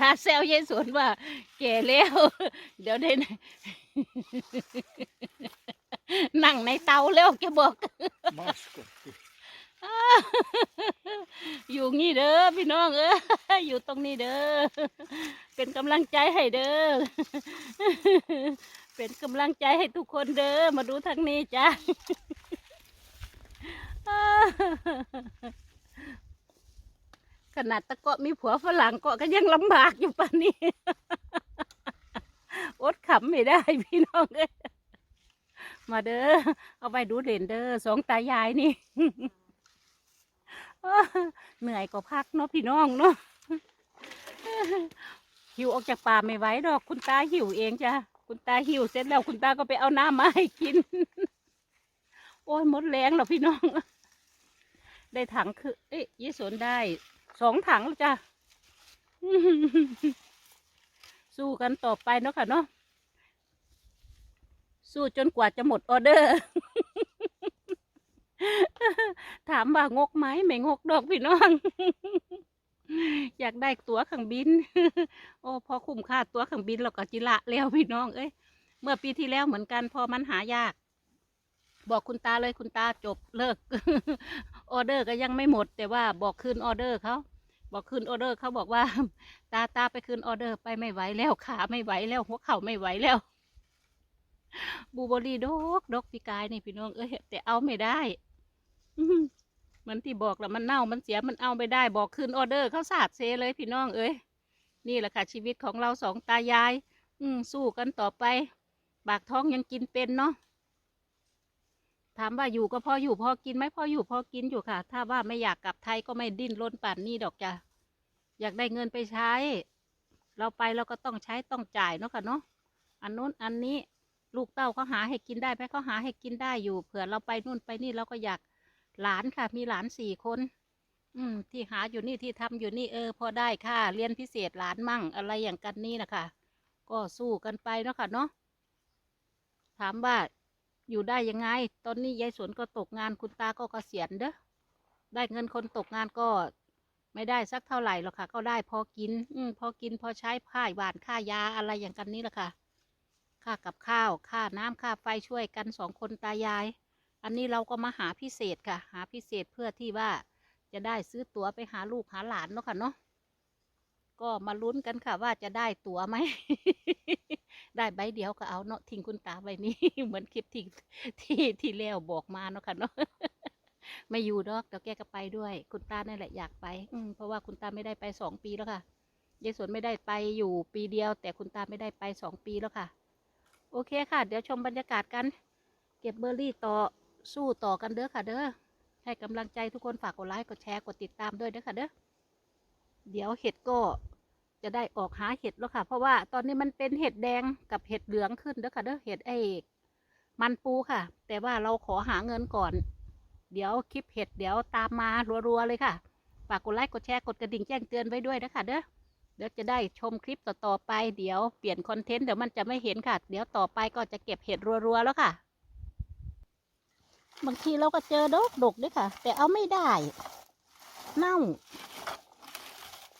ทาแซวยายสวนว่าแก่แล้ว เดี๋ยวได้นั่งในเตาแล้วแกบอก อยู่งี้เด้อพี่น้องเอออยู่ตรงนี้เด้อเป็นกำลังใจให้เด้อเป็นกำลังใจให้ทุกคนเด้อมาดูทางนี้จ้า ขนาดตะเกาะมีผัวฝรั่งเกาะก็ยังลำบากอยู่ป่านนี้ อดขำไม่ได้พี่น้องเอ้ยมาเด้อ เอาไปดูเด่นเด้อสองตายายนี่เหนื่อยก็พักเนาะพี่น้องเนาะหิวออกจากป่าไม่ไหวดอก คุณตาหิวเองจ้ะคุณตาหิวเสร็จแล้วคุณตาก็ไปเอาน้ำมาให้กิน โอ้ยหมดแรงแล้วพี่น้อง ได้ถังคือ เอ๊ะยี่สนได้ สองถังแล้วจ้ะสู้กันต่อไปเนาะค่ะเนาะสู้จนกว่าจะหมดออเดอร์ ถามว่างกไหมไม่งกดอกพี่น้อง อยากได้ตั๋วเครื่องบิน โอ้พอคุ้มค่าตั๋วเครื่องบินเราก็จิละแล้วพี่น้องเอ้ยเมื่อปีที่แล้วเหมือนกันพอมันหายาก บอกคุณตาเลยคุณตาจบเลิก ออเดอร์ก็ยังไม่หมด แต่ว่าบอกคืนออเดอร์เขา บอกคืนออเดอร์เขาบอกว่า ตาตาไปคืนออเดอร์ไปไม่ไหวแล้วขาไม่ไหวแล้ว หัวเข่าไม่ไหวแล้ว บูเบอรี่ดกดกปีกายนี่พี่น้องเอ้ยแต่เอาไม่ได้เหมือนที่บอกแหละมันเน่ามันเสียมันเอาไม่ได้ บอกคืนออเดอร์เขาสาดเซเลยพี่น้องเอ้ยนี่แหละค่ะ ชีวิตของเราสองตายาย อืสู้กันต่อไป ปากท้องยังกินเป็นเนาะ ถามว่าอยู่ก็พออยู่พอกินไหมพออยู่พอกินอยู่ค่ะ ถ้าว่าไม่อยากกลับไทยก็ไม่ดิ้นรนป่านนี้ดอกจ้ะอยากได้เงินไปใช้ เราไปเราก็ต้องใช้ต้องจ่ายเนาะค่ะเนาะอันนู้นอันนี้ลูกเต้าเขาหาให้กินได้ไหมเขาหาให้กินได้อยู่ เผื่อเราไปนู่นไปนี่เราก็อยากหลานค่ะ มีหลานสี่คน อืม ที่หาอยู่นี่ที่ทำอยู่นี่เออ พอได้ค่ะ เรียนพิเศษหลานมั่งอะไรอย่างกันนี่นะคะก็สู้กันไปเนาะค่ะเนาะถามว่า อยู่ได้ยังไง ตอนนี้ยายสวนก็ตกงานคุณตาก็เกษียณเด้อ ได้เงินคนตกงานก็ ไม่ได้สักเท่าไหร่หรอกค่ะ ก็ได้พอกิน อืพอกินพอใช้ค่าหวานค่ายาอะไรอย่างกันนี่แหละค่ะ ค่ากับข้าว ค่าน้ำค่าไฟช่วยกันสองคนตายาย อันนี้เราก็มาหาพิเศษค่ะ หาพิเศษเพื่อที่ว่าจะได้ซื้อตั๋วไปหาลูกหาหลานเนาะค่ะเนาะ ก็มาลุ้นกันค่ะ ว่าจะได้ตั๋วไหม ได้ใบเดียวก็เอาเนาะทิ้งคุณตาไว้นี่เหมือนคลิปที่ที่ที่แล้วบอกมาเนาะค่ะเนาะไม่อยู่ดอกเดี๋ยวแกก็ไปด้วย คุณตานั่นแหละอยากไป อืมเพราะว่าคุณตาไม่ได้ไปสองปีแล้วค่ะยายสวนไม่ได้ไปอยู่ปีเดียว แต่คุณตาไม่ได้ไปสองปีแล้วค่ะ โอเคค่ะ เดี๋ยวชมบรรยากาศกัน เก็บเบอร์รี่ต่อสู้ต่อกันเด้อค่ะ เด้อให้กำลังใจทุกคนฝากกดไลค์กดแชร์กดติดตามด้วยเด้อค่ะเด้อเดี๋ยวเห็ดก็ จะได้ออกหาเห็ดแล้วค่ะ เพราะว่าตอนนี้มันเป็นเห็ดแดงกับเห็ดเหลืองขึ้นเด้อค่ะเด้อเห็ดไอ้มันปูค่ะ แต่ว่าเราขอหาเงินก่อน เดี๋ยวคลิปเห็ดเดี๋ยวตามมารัวๆเลยค่ะฝากกดไลค์กดแชร์กดกระดิ่งแจ้งเตือนไว้ด้วยนะคะเด้อเดี๋ยวจะได้ชมคลิปต่อๆไปเดี๋ยวเปลี่ยนคอนเทนต์เดี๋ยวมันจะไม่เห็นค่ะ เดี๋ยวต่อไปก็จะเก็บเห็ดรัวๆแล้วค่ะ บางทีเราก็เจอดกดกด้วยค่ะ แต่เอาไม่ได้ เน่า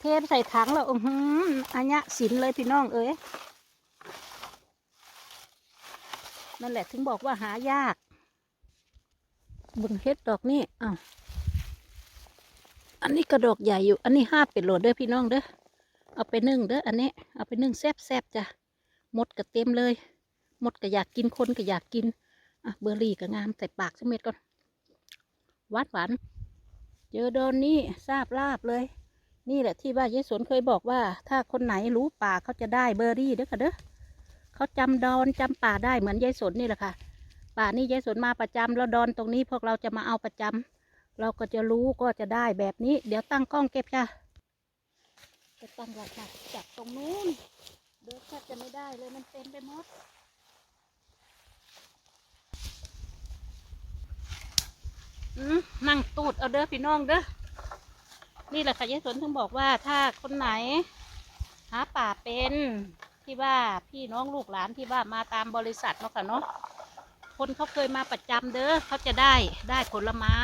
เทใส่ถังแล้วอือหืออันเนี้ยสินเลยพี่น้องเอ้ยนั่นแหละถึงบอกว่าหายากบึงเฮ็ดดอกนี่อ้าวอันนี้กระดอกใหญ่อยู่ อันนี้ห้าเป็นโหลดเด้อพี่น้องเด้อเอาไปนึ่งเด้ออันนี้ เอาไปนึ่งแซ่บจ้ะมดก็เต็มเลย มดก็อยากกินคนก็อยากกินอะเบอร์รี่ก็งามใส่ปากสักเม็ดก่อนหวานหวานเจอโดนนี่ทราบลาบเลย นี่แหละที่ว่ายายสวนเคยบอกว่า ถ้าคนไหนรู้ป่าเขาจะได้เบอร์รี่เด้อค่ะเด้อเขาจำดอนจำป่าได้เหมือนยายสนนี่แหละค่ะ ป่านี่ยายสนมาประจำแล้วดอนตรงนี้พวกเราจะมาเอาประจำเราก็จะรู้ก็จะได้แบบนี้ เดี๋ยวตั้งกล้องเก็บจ้ะจะตั้งราคาจากตรงนู้นเดินแทบจะไม่ได้เลยมันเต็มไปหมดนั่งตูดเอาเด้อพี่น้องเด้อ นี่แหละค่ะยายสนถึงบอกว่าถ้าคนไหน หาป่าเป็นที่ว่าพี่น้องลูกหลานที่ว่ามาตามบริษัทเนาะค่ะเนาะคนเขาเคยมาประจำเด้อเขาจะได้ได้ผลไม้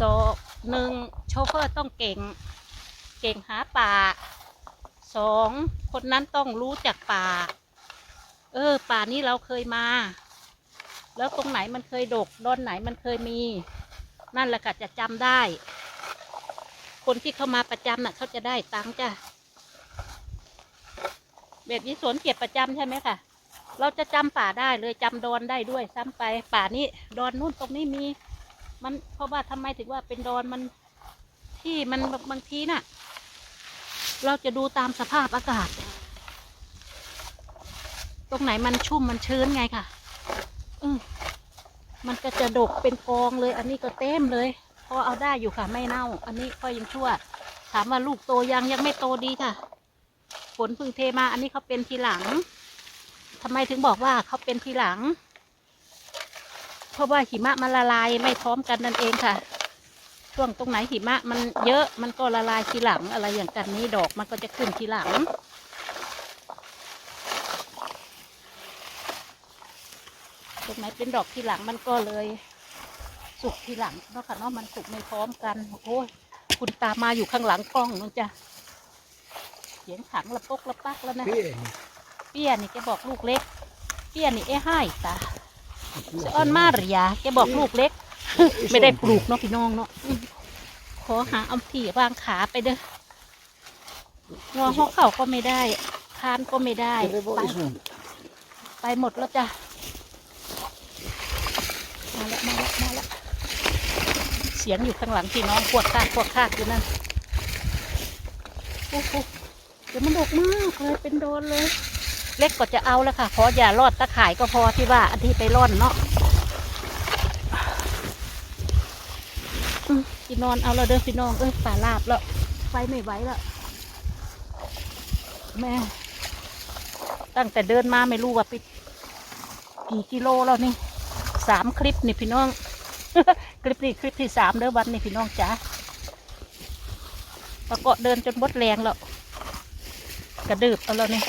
สองหนึ่งโชเฟอร์ต้องเก่ง เก่งหาป่าสองคนนั้นต้องรู้จักป่า เออ ป่านี้เราเคยมา แล้วตรงไหนมันเคยดกดอนไหนมันเคยมี นั่นแหละค่ะจะจำได้ คนที่เข้ามาประจำน่ะ เขาจะได้ตังค์จ้ะแบบนี้สวนเก็บประจำใช่ไหมคะเราจะจำป่าได้เลยจำดอนได้ด้วยซ้ำไปป่านี้ดอนนู่นตรงนี้มี มันเพราะว่าทำไมถึงว่าเป็นดอนมันที่มันบางทีน่ะ เราจะดูตามสภาพอากาศ ตรงไหนมันชุ่มมันชื้นไงค่ะ อืมมันก็จะดกเป็นกองเลย อันนี้ก็เต็มเลย อเอาได้อยู่ค่ะ ไม่เน่า อันนี้ก็ยังชั่ว ถามว่าลูกโตยังยังไม่โตดีค่ะฝนพึ่งเทมาอันนี้เขาเป็นทีหลังทำไมถึงบอกว่าเขาเป็นทีหลัง เพราะว่าหิมะมันละลายไม่พร้อมกันนั่นเองค่ะ ช่วงตรงไหนหิมะมันเยอะมันก็ละลายทีหลังอะไรอย่างกันนี้ดอกมันก็จะขึ้นทีหลังตรงไหนเป็นดอกทีหลังมันก็เลย สุกทีหลังเนาะค่ะเนาะมันสุกไม่พร้อมกันโอ้ยคุณตามมาอยู่ข้างหลังกล้องนึงจ้ะเสียงขังละปกละปักแล้วนะ Pieni. เปี้ยนี่แกบอกลูกเล็ก เปี้ยนี่เอ้ให้ตาเสออนมาหรือยาแกบอกลูกเล็ก ไม่ได้ปลูกเนาะพี่น้องเนาะอืมขอหาเอาที่วางขาไปเด้องอหัวเข่าก็ไม่ได้ คานก็ไม่ได้ Det ไป var ju sånt. ไปหมดแล้วจ้ะ มาแล้วมาแล้วมาแล้ว เสียงอยู่ข้างหลังพี่น้องพวกคากพวกคากอยู่นั่นโอ้โหเดี๋ยวมันดกมากเลยเป็นโดนเลย เล็กก็จะเอาแล้วค่ะขออย่ารอดตะข่ายก็พอที่ว่าอันที่ไปร่อนเนาะพี่นอนเอาแล้วเด้อพี่น้องเอ้ยป่าลาบแล้วไฟไม่ไหวแล้วแม่ตั้งแต่เดินมาไม่รู้ว่าไปกี่กิโลแล้วนี่สามคลิปนี่พี่น้อง คลิปนี้คลิปที่สามเด้อวันนี่พี่น้องจ๋าแล้วก็เดินจนบดแรงแล้วกระดืบเอาแล้วนี่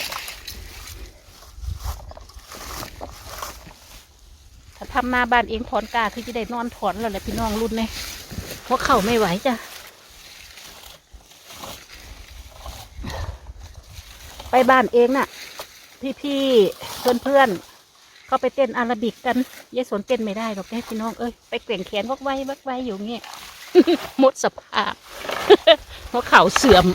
ถ้าทำนาบ้านเองถอนกาคือจะได้นอนถอนแล้วแหละพี่น้องรุ่นนี่เพราะเข่าไม่ไหวจ้ะไปบ้านเองน่ะ พี่ๆเพื่อนๆ เขาไปเต้นอาราบิกกันยายสนเต้นไม่ได้หรอกแม่พี่น้องเอ้ยไปเกว่งแขนวักไว้วักไว้อยู่เงี้ยหมดสภาพเพราะเข่าเสื่อม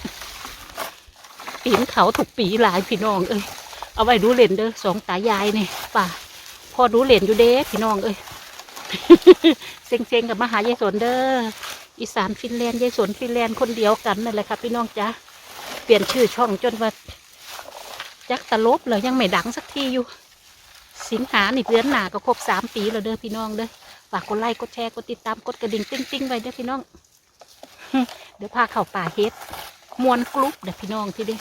ปีนเขาถูกปีหลายพี่น้องเอ้ยเอาไว้ดูเล่นเด้อสองตายายเนี่ยป่าพอดูเล่นอยู่เด้พี่น้องเอ้ยเซ็งๆกับมหายายสนเด้ออีสานฟินแลนด์ยายสนฟินแลนด์คนเดียวกันนั่นแหละครับพี่น้องจ้าเปลี่ยนชื่อช่องจนว่าจักตะลบเลยยังไม่ดังสักทีอยู่ สิงหานี่เดือนหนาก็ครบสามปีแล้วเด้อพี่น้องเด้อฝากกดไลค์กดแชร์กดติดตามกดกระดิ่งติ้งติ้งๆไว้เด้อพี่น้อง เดี๋ยวพาเข้าป่าเฮ็ดมวนกรุ๊ปเด้อพี่น้องทีเดียว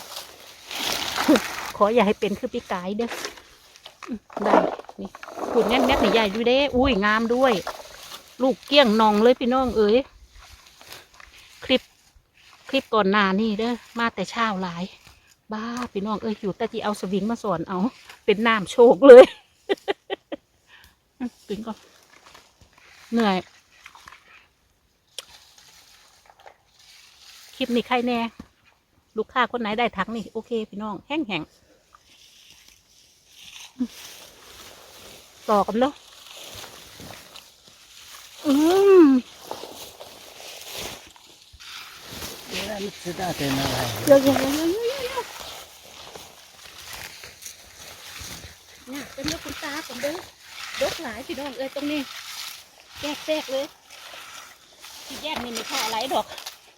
ขออย่าให้เป็นคือปีกายเด้อได้นี่ขุนแน่นแน่นี่ใหญ่ดูเด้อุ้ยงามด้วย ลูกเกี้ยงนองเลยพี่น้องเอ๋ยคลิปคลิปก่อนหน้านี่เด้อมาแต่เช้าหลาย บ้าพี่น้องเอ้ยอยู่แต่ที่เอาสวิงมาสอนเอา เป็นน้ำโชกเลย กินก่อน เหนื่อย คลิปนี้ใครแน่ ลูกค้าคนไหนได้ถังนี่ โอเค พี่น้อง แห้งแห้งต่อกันเนาะอืม Det är lite sådär till den här. เยอะๆๆๆเนี่ยเป็นลูกคุณตาผมเด้อ ดกหลายพี่น้องเอ้ยตรงนี้แยกๆเลย ที่แยกนี่ไม่เพราะอะไรดอก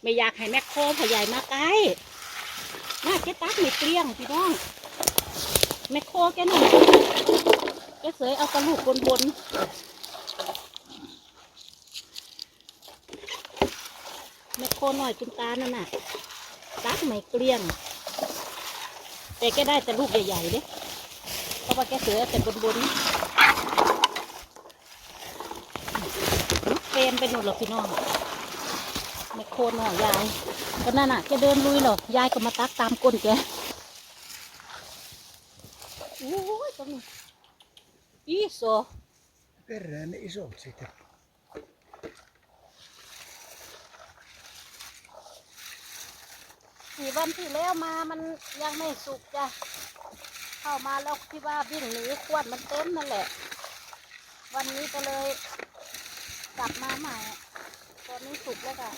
ไม่อยากให้แมคโครพ่อใหญ่มาใกล้มาเจ๊ตักไม่เกลี้ยงพี่น้อง แมคโครแกนี่แกเสยเอากระลูกบนบนแมคโครหน่อยคุณตานั่นน่ะตักไม่เกลี้ยง แต่แกได้แต่ลูกใหญ่ๆเด้เพราะว่าแกเสือแต่บนๆเฟร มไปหมดหรอกพี่น้องไม่โคนหน่อยยายก็นั่นน่ะแกเดินลุยหรอกยายก็มาตักตามก้นแกโอ้ยตรงนี้อีโซ Perään isot sitä. สี่วันที่แล้วมามันยังไม่สุกจ้ะเข้ามาแล้วที่ว่าวิ่งหนีขวดมันเต็มนั่นแหละ วันนี้ก็เลย กลับมาใหม่ตอนนี้สุกแล้วค่ะ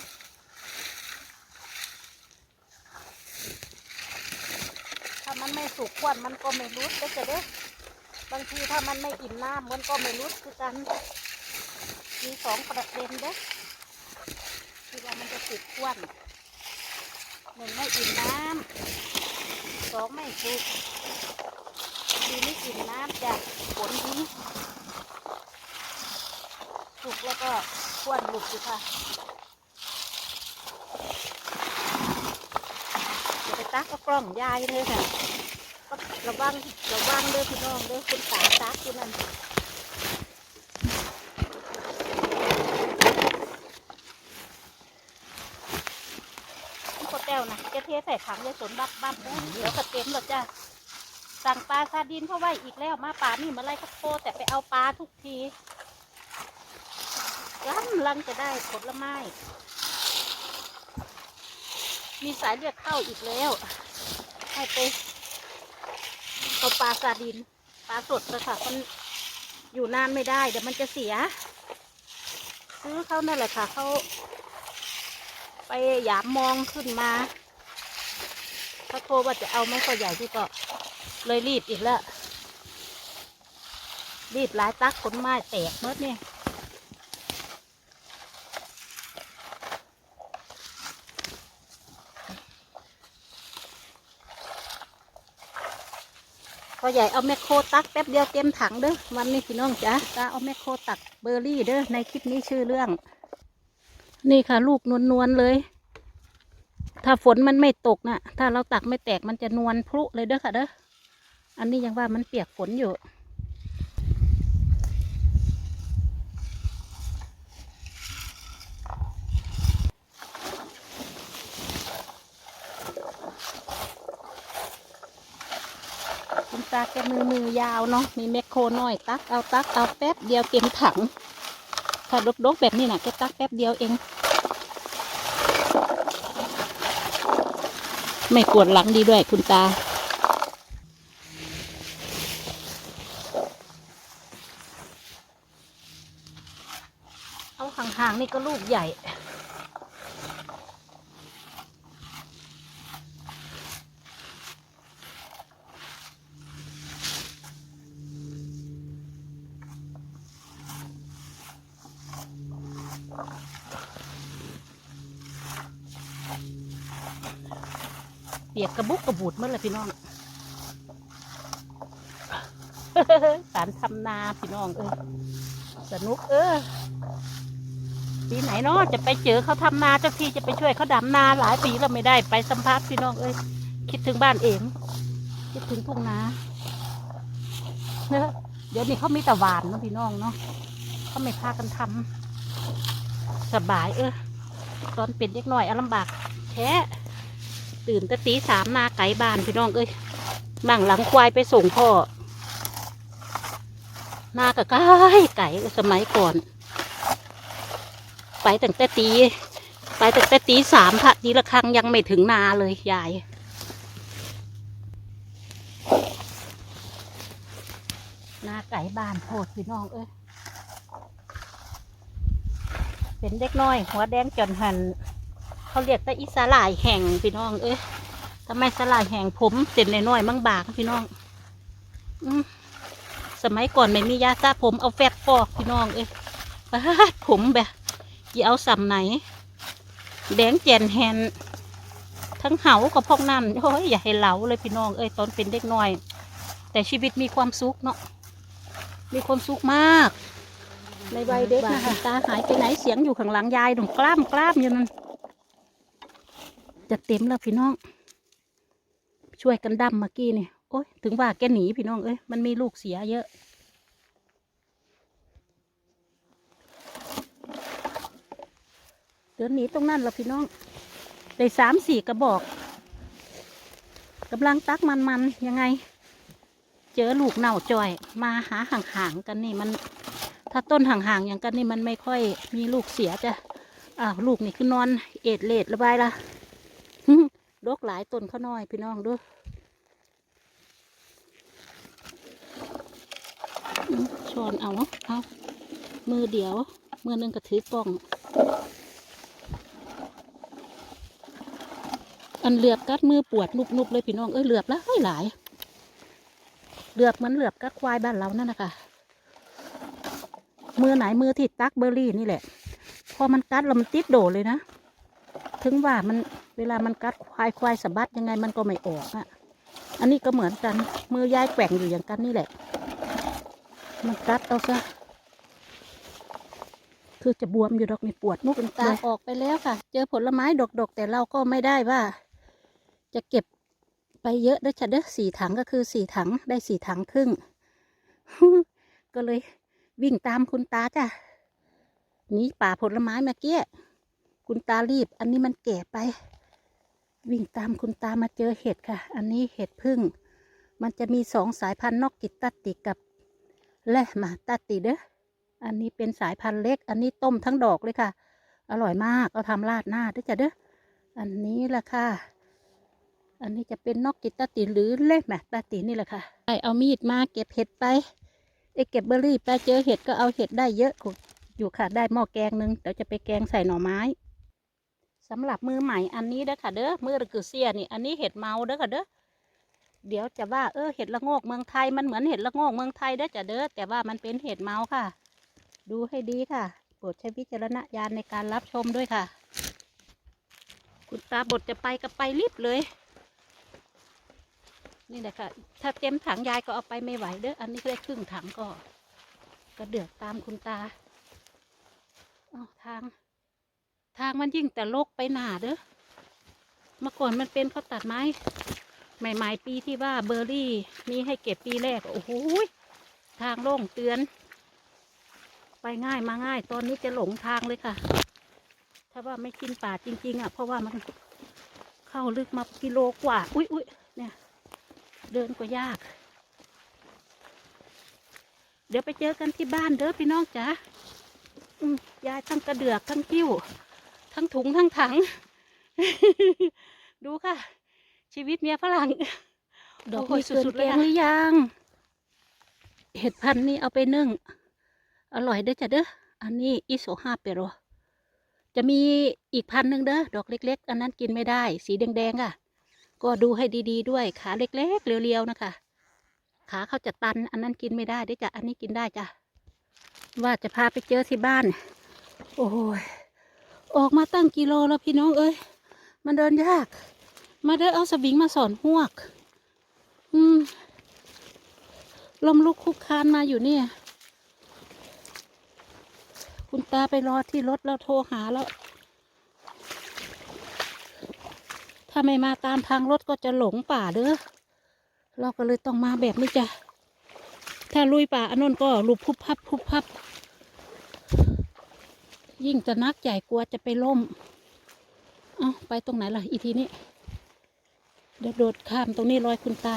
ถ้ามันไม่สุกขวดมันก็ไม่รู้ก็จะเด้บางทีถ้ามันไม่อิ่มน้ำมันก็ไม่รู้คือกัน มีสองประเด็นเด้อที่ว่ามันจะสุกขวดหนึ่งไม่อิ่มน้ำสองไม่สุกดีไม่อิ่มน้ำจากผลดี สุกแล้วก็ขวดหลุดอยู่ค่ะเดี๋ยวไปตักเอากล้องยายเลยค่ะระวังระวังเด้อพี่น้องเด้อคุณตาตักอยู่นั่นแต้วนะจะเทใส่ถังยายสนบักบั้มนเดี๋ยวก็เต็มหรอจ้ะสั่งปลาซาดินเข้าไว้อีกแล้วมาป่านี่มาไล่ข้าวโพดแต่ไปเอาปลาทุกที กำลังจะได้ผลไม้ มีสายเลือดเข้าอีกแล้ว ให้ไปเอาปลาซาดิน ปลาสดเลยค่ะมันอยู่นานไม่ได้ เดี๋ยวมันจะเสีย ซื้อเขานั่นแหละค่ะเขาไปหยามมองขึ้นมาเขาโทรว่าจะเอาไม่ค่อยใหญ่ที่ก็เลยรีดอีกแล้ว รีดหลายตักขนไม้แตกเมื่อนี่ย พอใหญ่เอาแมคโครตักแป๊บเดียวเต็มถังเด้อวันนี้พี่น้องจ้าตาเอาแมคโครตักเบอร์รี่เด้อในคลิปนี้ชื่อเรื่อง นี่ค่ะ ลูกนวลๆเลย ถ้าฝนมันไม่ตกนะ่ะ ถ้าเราตักไม่แตกมันจะนวลพลุเลยเด้อค่ะเด้ออันนี้ยังว่ามันเปียกฝนอยู่ ตาแกมือมือยาวเนาะมีแมคโครน้อยตักเอาตักเอาแป๊บเดียวเต็มถังถ้าดกๆแบบนี้นะแกตักแป๊บเดียวเอง ไม่ปวดหลังดีด้วยคุณตาเอาห่างๆนี่ก็ลูกใหญ่ กระบุกกระบูดเมื่อไรพี่น้องการทำนาพี่น้องเออสนุกเออปีไหนเนาะจะไปเจอเขาทำนาเจ้าที่จะไปช่วยเขาดำนาหลายปีแล้วไม่ได้ไปสัมภาษณ์พี่น้องเอ้ยคิดถึงบ้านเองคิดถึงทุ่งนาเนอะเดี๋ยวนี้เขามีแต่หวานเนาะพี่น้องเนาะเขาไม่พากันทำสบายเออตอนเป็นเด็กน้อยอลำบากแท้ ตื่นแต่ตีสามนาไก่บ้านพี่น้องเอ้ยนั่งหลังควายไปส่งพ่อนากับไก่ไก่สมัยก่อน ไปตั้งแต่ตี ไปตั้งแต่ตีสามพระตีละครั้งยังไม่ถึงนาเลยยายนาไก่บ้านโพดพี่น้องเอ้ยเป็นเด็กน้อย หัวแดงจนหัน เขาเรียกแต่อีสาหร่ายแห่งพี่น้อง เอ้ยทำไมสาหร่ายแห่งผมเส้นน้อยมั่งบากพี่น้องอสมัยก่อนไม่มียาซาผมเอาแฟบฟอกพี่น้องเอ้ยปาดผมแบบยี่เอาสำไหน แดงแจนแฮนทั้งเหากับพอกนั่นโอ้ยอย่าให้เหลาเลยพี่น้องเอ้ยตอนเป็นเด็กน้อย แต่ชีวิตมีความสุขเนาะมีความสุขมาก ในวัยเด็กนะคะตาหายไปไหนเสียงอยู่ข้างหลังยายหนุ่มกล้ามกล้ามอยู่นั่น จะเต็มแล้วพี่น้อง ช่วยกันดำเมื่อกี้นี่โอ้ยถึงว่าแกหนีพี่น้องเอ้ยมันมีลูกเสียเยอะเดินหนีตรงนั้นแล้วพี่น้องได้สามสี่กระบอกกำลังตักมันมันยังไง เจอลูกเน่าจ่อย มาหาห่างๆกันนี่มัน ถ้าต้นห่างๆอย่างกันนี่มันไม่ค่อยมีลูกเสียจะอ้าวลูกนี่คือนอนเอ็ดเลดระบายละ ดกหลายต้นข้าน้อยพี่น้องดูอืมช้อนเอาเนาะเอามือเดียว มือหนึงก็ถือกล่อง อันเหลือบกัดมือปวดนุบๆเลยพี่น้อง เอ้ยเหลือบแล้วหลาย เหลือบเหมือนเหลือบกัดควายบ้านเรานั่นนะคะมือไหนมือที่ตักเบอร์รี่นี่แหละ พอมันกัดล้วมันติดโดดเลยนะ ถึงว่ามัน เวลามันกัดควายควายสะบัดยังไงมันก็ไม่ออกอะอันนี้ก็เหมือนกันมือยายแกว่งอยู่อย่างกันนี่แหละ มันกัดเอาซะคือจะบวมอยู่ดอกนี่ปวดนุกตาออกไปแล้วค่ะ เจอผลไม้ดกๆ แต่เราก็ไม่ได้ว่า จะเก็บไปเยอะด้อจ้ะเด้อสี่ถังก็คือสี่ถังได้สี่ถังครึ่ง ก็เลยวิ่งตามคุณตาจ้ะหนีป่าผลไม้เมื่อกี้คุณตารีบ อันนี้มันแก่ไป วิ่งตามคุณตามาเจอเห็ดค่ะ อันนี้เห็ดพึ่ง มันจะมีสองสายพันธุ์นอกกิตตัตติกับและมาตัตติเด้อ อันนี้เป็นสายพันธุ์เล็ก อันนี้ต้มทั้งดอกเลยค่ะ อร่อยมากเอาทำราดหน้าด้วยจ้ะเด้อ อันนี้แหละค่ะ อันนี้จะเป็นนอกกิตตติหรือเล่แมตาตินี่แหละค่ะไปเอามีดมาเก็บเห็ดไปไอ้เก็บเบอร์รี่ไปเจอเห็ดก็เอาเห็ดได้เยอะอยู่ค่ะ ได้หม้อแกงหนึงเดี๋ยวจะไปแกงใส่หน่อไม้ สำหรับมือใหม่อันนี้เด้อค่ะเด้อมือระกือเสียนี่อันนี้เห็ดเมาเด้อค่ะเด้อเดี๋ยวจะว่าเออเห็ดละโงกเมืองไทยมันเหมือนเห็ดละโงกเมืองไทยเด้อจ้ะเด้อแต่ว่ามันเป็นเห็ดเมาค่ะ ดูให้ดีค่ะโปรดใช้วิจารณญาณในการรับชมด้วยค่ะ คุณตาบดจะไปก็ไปรีบเลย นี่แหละค่ะ ถ้าเต็มถังยายก็เอาไปไม่ไหวเด้ออันนี้ได้ครึ่งถังก็ ก็เดือดตามคุณตาอาทาง ทางมันยิ่งแต่โลกไปหนาเด้อเมื่อก่อนมันเป็นเขาตัดไม้ใหม่ๆปีที่ว่าเบอร์รี่มีให้เก็บปีแรกโอ้โหทางโล่งเตือน ไปง่ายมาง่าย ตอนนี้จะหลงทางเลยค่ะ ถ้าว่าไม่กินป่าจริง ๆ อะ เพราะว่ามันเข้าลึกมากิโลกว่า อุ้ยอุ้ยเนี่ย เดินก็ยาก เดี๋ยวไปเจอกันที่บ้านเด้อพี่น้องจ๋ายายทั้งกระเดือกทั้งกิ้ว ทั้งถุงทั้งถัง ดูค่ะ ชีวิตเมียฝรั่ง ดอกโอ้ยนี้สุดๆเลยเกินแกงหรือยัง เห็ดพันธุ์นี่เอาไปนึ่ง อร่อยเด้อจ้ะเด้อ อันนี้อิโซฮาเปโรจะมีอีกพันหนึ่งเด้อ ดอกเล็ก ๆ อันนั้นกินไม่ได้ สีแดงๆอะ ก็ดูให้ดีๆ ด้วย ขาเล็กๆ เรียวๆ นะคะ ขาเขาจะตัน อันนั้นกินไม่ได้เด้อจ้ะ อันนี้กินได้จ้ะ ว่าจะพาไปเจอที่บ้าน โอ้ย ออกมาตั้งกิโลแล้วพี่น้องเอ้ย มันเดินยาก มาเด้อเอาสวิงมาสอนหวก อืม ลมลุกคุกคานมาอยู่เนี่ย คุณตาไปรอที่รถแล้วโทรหาแล้ว ถ้าไม่มาตามทางรถก็จะหลงป่าเด้อ เราก็เลยต้องมาแบบนี้จ้ะ ถ้าลุยป่าอันนั้นก็ลุบพุบพับพุบพับ ยิ่งจะนักใหญ่กลัวจะไปล่ม เอาไปตรงไหนล่ะ อีทีนี้ เดี๋ยวโดดข้ามตรงนี้รอยคุณตา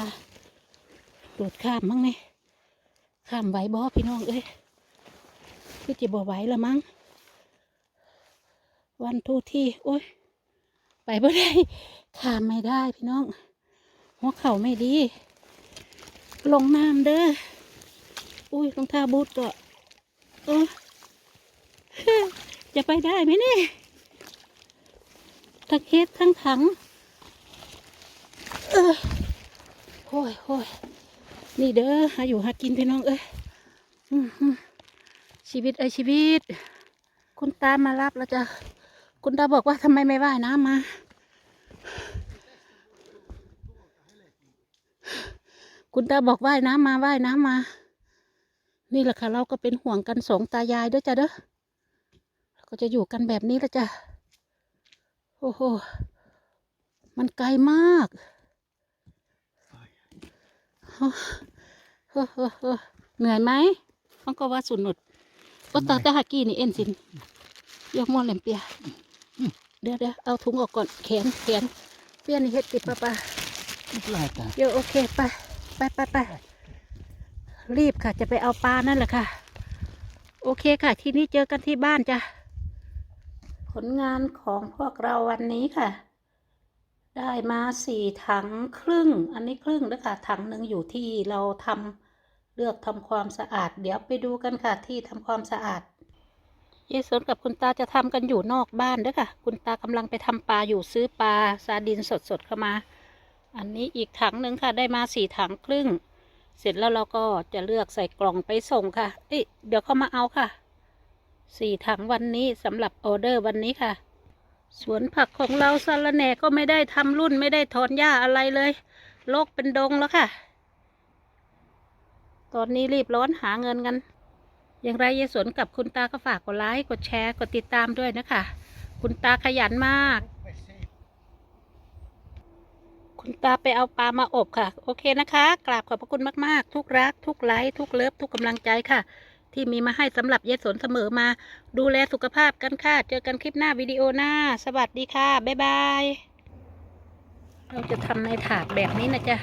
โดดข้ามมั้งไหมข้ามไหวบ่พี่น้องเอ้ยคือจะบ่ไหวละมั้ง วันทูที่โอ้ย ไปบ่ได้ ข้ามไม่ได้พี่น้อง หัวเข่าไม่ดี ลงน้ำเด้อ อุ้ยรองเท้าบูทก็เออ จะไปได้ไหมเนี่ยทั้งเฮ็ดทั้งถังเออโอ้ยโอ้ยนี่เด้อหาอยู่หากินพี่น้องเอ้ยชีวิตไอชีวิต คุณตามารับแล้วจะ คุณตาบอกว่าทำไมไม่ว่ายน้ำมาคุณตาบอกว่ายน้ำมาว่ายน้ำมา นี่แหละค่ะ เราก็เป็นห่วงกันสองตายายด้วยจ้ะเด้อ ก็จะอยู่กันแบบนี้ล้วจ้ะโอ้โหมันไกลมากโอ้โหโอ้โหเหนื่อยไหมมันก็ว่าสุดหนุดก็ตาตาฮักกี้นี่เอ็นสินยกมอลเลมเปียเดี๋ยวเดี๋ยวเอาถุงออกก่อนแขนแขนเปียนี่เฮ็ดติดปะปะ Nyt lähdetään. เดี๋ยวโอเคไปไปไปไปรีบค่ะจะไปเอาปลานั่นแหละค่ะ โอเคค่ะ ทีนี้เจอกันที่บ้านจ้ะ ลงานของพวกเราวันนี้ค่ะ ได้มาสี่ถังครึ่ง อันนี้ครึ่งแล้วค่ะถังหนึ่งอยู่ที่เราทำเลือกทำความสะอาด เดี๋ยวไปดูกันค่ะที่ทำความสะอาดเยสนกับคุณตาจะทำกันอยู่นอกบ้านเด้วยค่ะ คุณตากำลังไปทำปลาอยู่ซื้อปลาซาดินสดๆเข้ามา อันนี้อีกถังหนึ่งค่ะ ได้มาสี่ถังครึ่ง เสร็จแล้วเราก็จะเลือกใส่กล่องไปส่งค่ะเอ้ยเดี๋ยวเขามาเอาค่ะ สี่ถังวันนี้สำหรับออเดอร์วันนี้ค่ะ สวนผักของเราสาระแหน่ก็ไม่ได้ทำรุ่นไม่ได้ถอนหญ้าอะไรเลยโลกเป็นดงแล้วค่ะ ตอนนี้รีบร้อนหาเงินกัน อย่างไรยายสนกับคุณตาก็ฝากกดไลค์กดแชร์กดติดตามด้วยนะคะ คุณตาขยันมาก คุณตาไปเอาปลามาอบค่ะ โอเคนะคะ กราบขอบพระคุณมากๆ ทุกรัก ทุกไลค์ทุกเลิฟทุกกำลังใจค่ะ ที่มีมาให้สำหรับยายสนเสมอมา ดูแลสุขภาพกันค่ะ เจอกันคลิปหน้าวิดีโอหน้า สวัสดีค่ะ บ๊ายบาย เราจะทำในถาดแบบนี้นะจ๊ะ